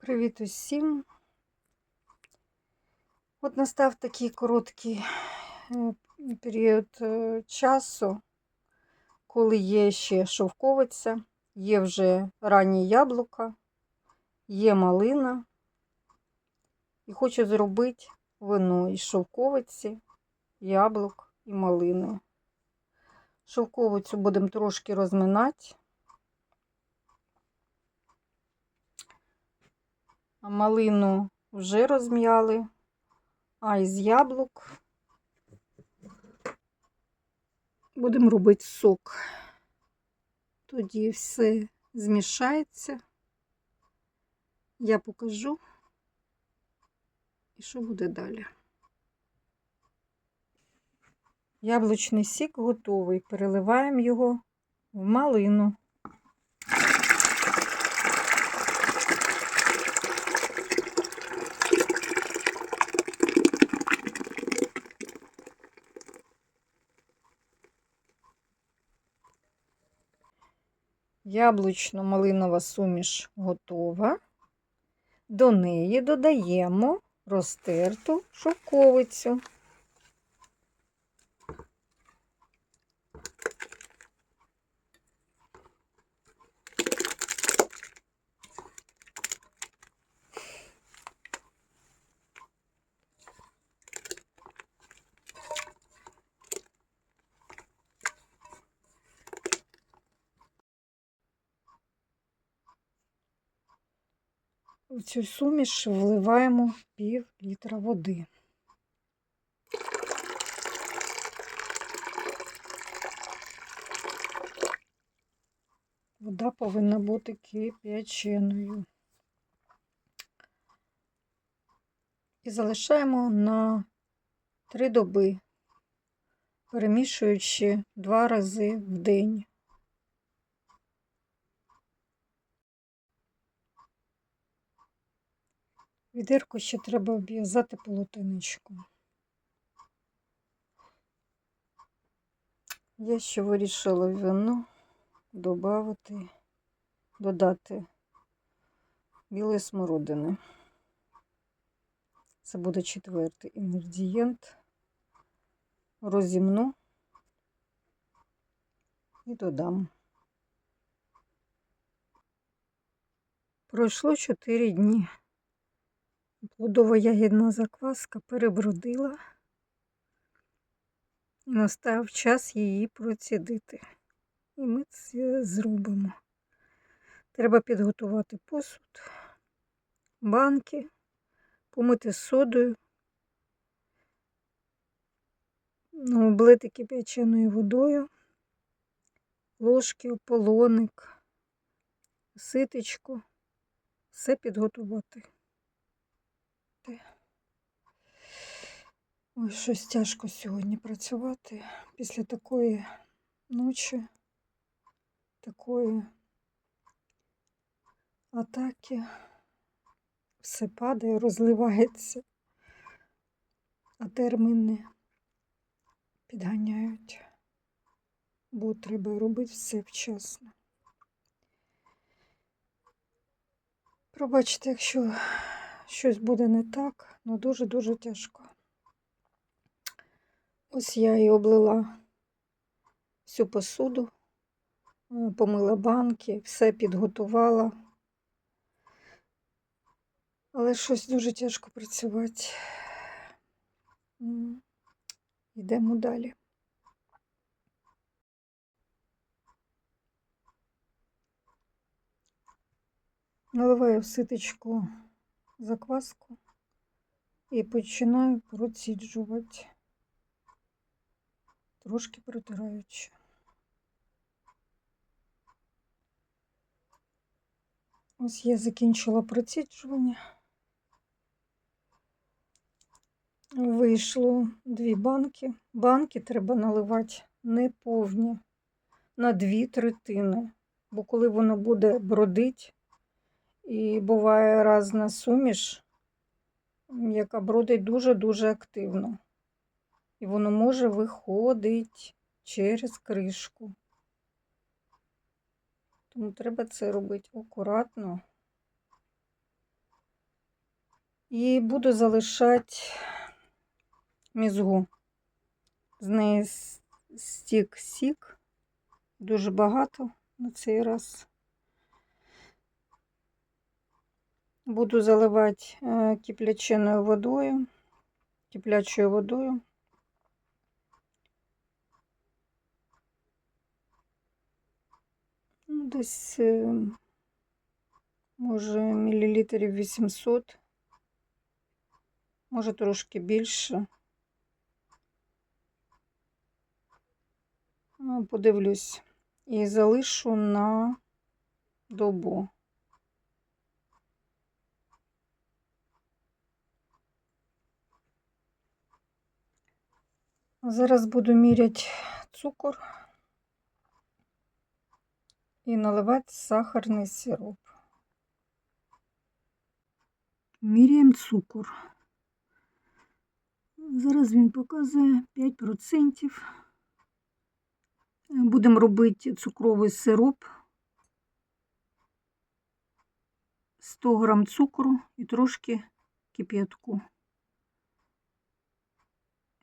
Привіт усім. От настав такий короткий е, період е, часу, коли є ще шовковиця, є вже ранні яблука, є малина. І хочу зробити вино із шовковиці, яблук і малини. Шовковицю будемо трошки розминати. Малину вже розм'яли, а із яблук будемо робити сок. Тоді все змішається. Я покажу, і що буде далі. Яблучний сік готовий. Переливаємо його в малину. Яблучно-малинова суміш готова. До неї додаємо розтерту шовковицю. В цю суміш вливаємо пів літра води. Вода повинна бути кип'яченою. І залишаємо на три доби, перемішуючи два рази в день. Відерку ще треба обв'язати полотенечком. Я ще вирішила вино додати, додати білої смородини. Це буде четвертий інгредієнт. Розімну і додам. Пройшло 4 дні. Плодово-ягідна закваска перебродила і настав час її процідити. І ми це зробимо. Треба підготувати посуд, банки, помити содою, ну, облити кип'яченою водою, ложки, ополоник, ситечко, все підготувати. Ой, щось тяжко сьогодні працювати після такої ночі, такої атаки. Все падає, розливається, а терміни підганяють, бо треба робити все вчасно. Пробачте, якщо щось буде не так, ну дуже-дуже тяжко. Ось я і облила всю посуду, е, помила банки, все підготувала. Але щось дуже тяжко працювати. Йдемо далі. Наливаю в ситочку закваску і починаю проціджувати, трошки протираючи. Ось я закінчила проціджування. Вийшло дві банки. Банки треба наливати не повні, на дві третини, бо коли воно буде бродить, і буває різна суміш, яка бродить дуже-дуже активно. І воно може виходити через кришку. Тому треба це робити акуратно. І буду залишати мізгу. З неї стік сік. Дуже багато на цей раз. Буду заливати е, кипляченою водою, киплячою водою. Ну, Десь, е, може, мілілітрів 800, може трошки більше. А, Подивлюсь і залишу на добу. Зараз буду міряти цукор і наливати сахарний сироп. Міряємо цукор. Зараз він показує 5%. Будемо робити цукровий сироп. 100 грам цукру і трошки кип'ятку,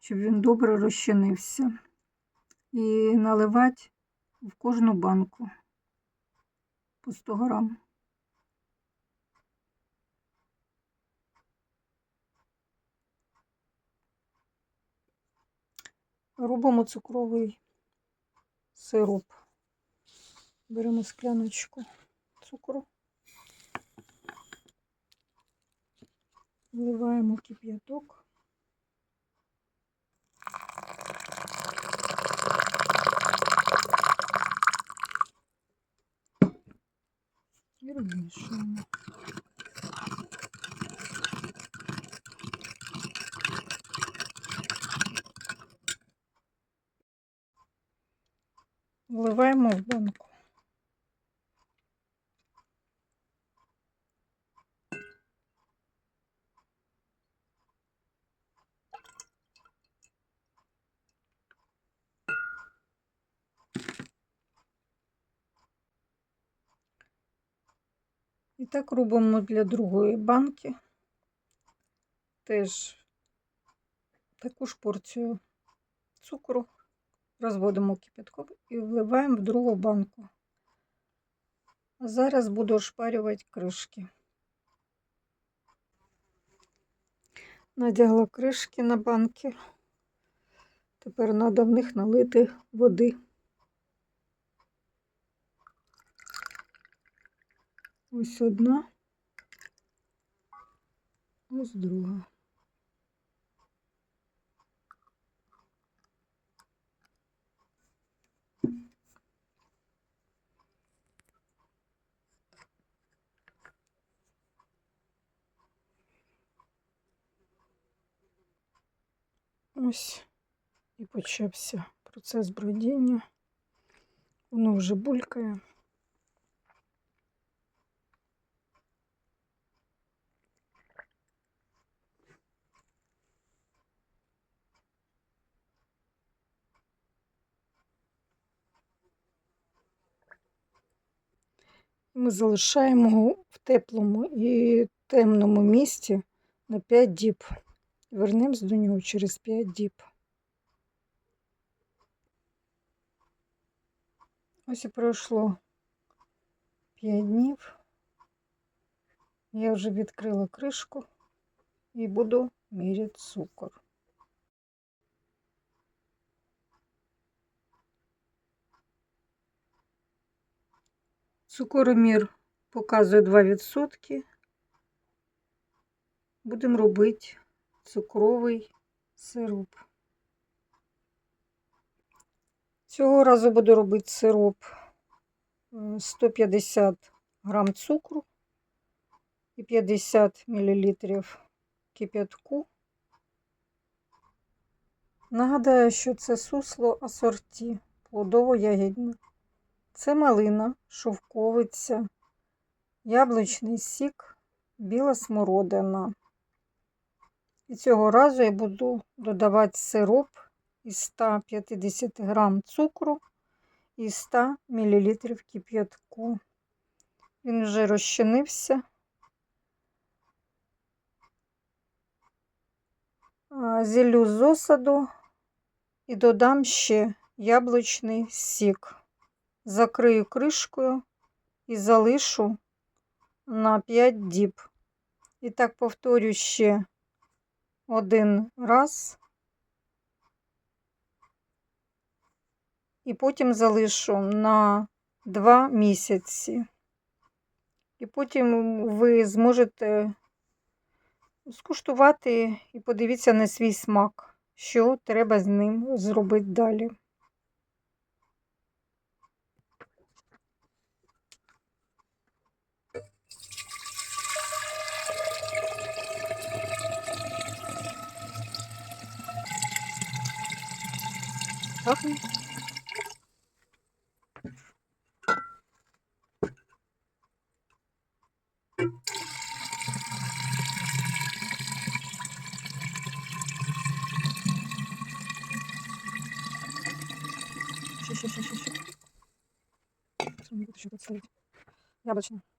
щоб він добре розчинився. І наливати в кожну банку по 100 грам. Робимо цукровий сироп. Беремо скляночку цукру, вливаємо в кип'яток. І розмішуємо. Вливаємо в банку. І так робимо для другої банки. Теж таку ж порцію цукру розводимо кипятком і вливаємо в другу банку. А зараз буду ошпарювати кришки. Надягла кришки на банки. Тепер треба в них налити води. Ось одна, ось друга. Ось і почався процес бродіння. Воно вже булькає. Ми залишаємо його в теплому і темному місці на 5 діб. Вернемось до нього через 5 діб. Ось і пройшло 5 днів. Я вже відкрила кришку і буду міряти цукор. Цукоромір показує 2%. Будемо робити цукровий сироп. Цього разу буду робити сироп е, 150 грам цукру і 50 мл кип'ятку. Нагадаю, що це сусло асорті плодово-ягідне. Це малина, шовковиця, яблучний сік, біла смородина. І цього разу я буду додавати сироп із 150 грам цукру і 100 мл кип'ятку. Він вже розчинився. а, зіллю з осаду і додам ще яблучний сік. Закрию кришкою і залишу на 5 діб. І так повторю ще один раз. І потім залишу на 2 місяці. І потім ви зможете скуштувати і подивіться на свій смак, що треба з ним зробити далі. Пахне. Ще, ще, ще, ще, ще. Що.